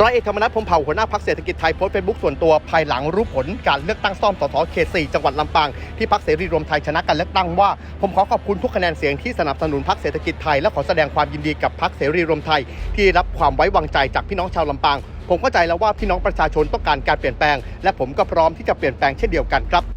ร้อยเอกธรรมนัฐพรมเผ่าหัวหน้าพักเศรษฐกิจไทยโพสต์เฟซบุ๊กส่วนตัวภายหลังรู้ผลการเลือกตั้งซ่อมสสเขต4จังหวัดลำปางที่พักเสรีรวมไทยชนะการเลือกตั้งว่า ผมขอขอบคุณทุกคะแนนเสียงที่สนับสนุนพักเศรษฐกิจไทยและขอแสดงความยินดีกับพักเสรีรวมไทย ที่รับความไว้วางใจจากพี่น้องชาวลำปาง ผมเข้าใจแล้วว่าพี่น้องประชาชนต้องการการเปลี่ยนแปลง และผมก็พร้อมที่จะเปลี่ยนแปลงเช่นเดียวกันครับ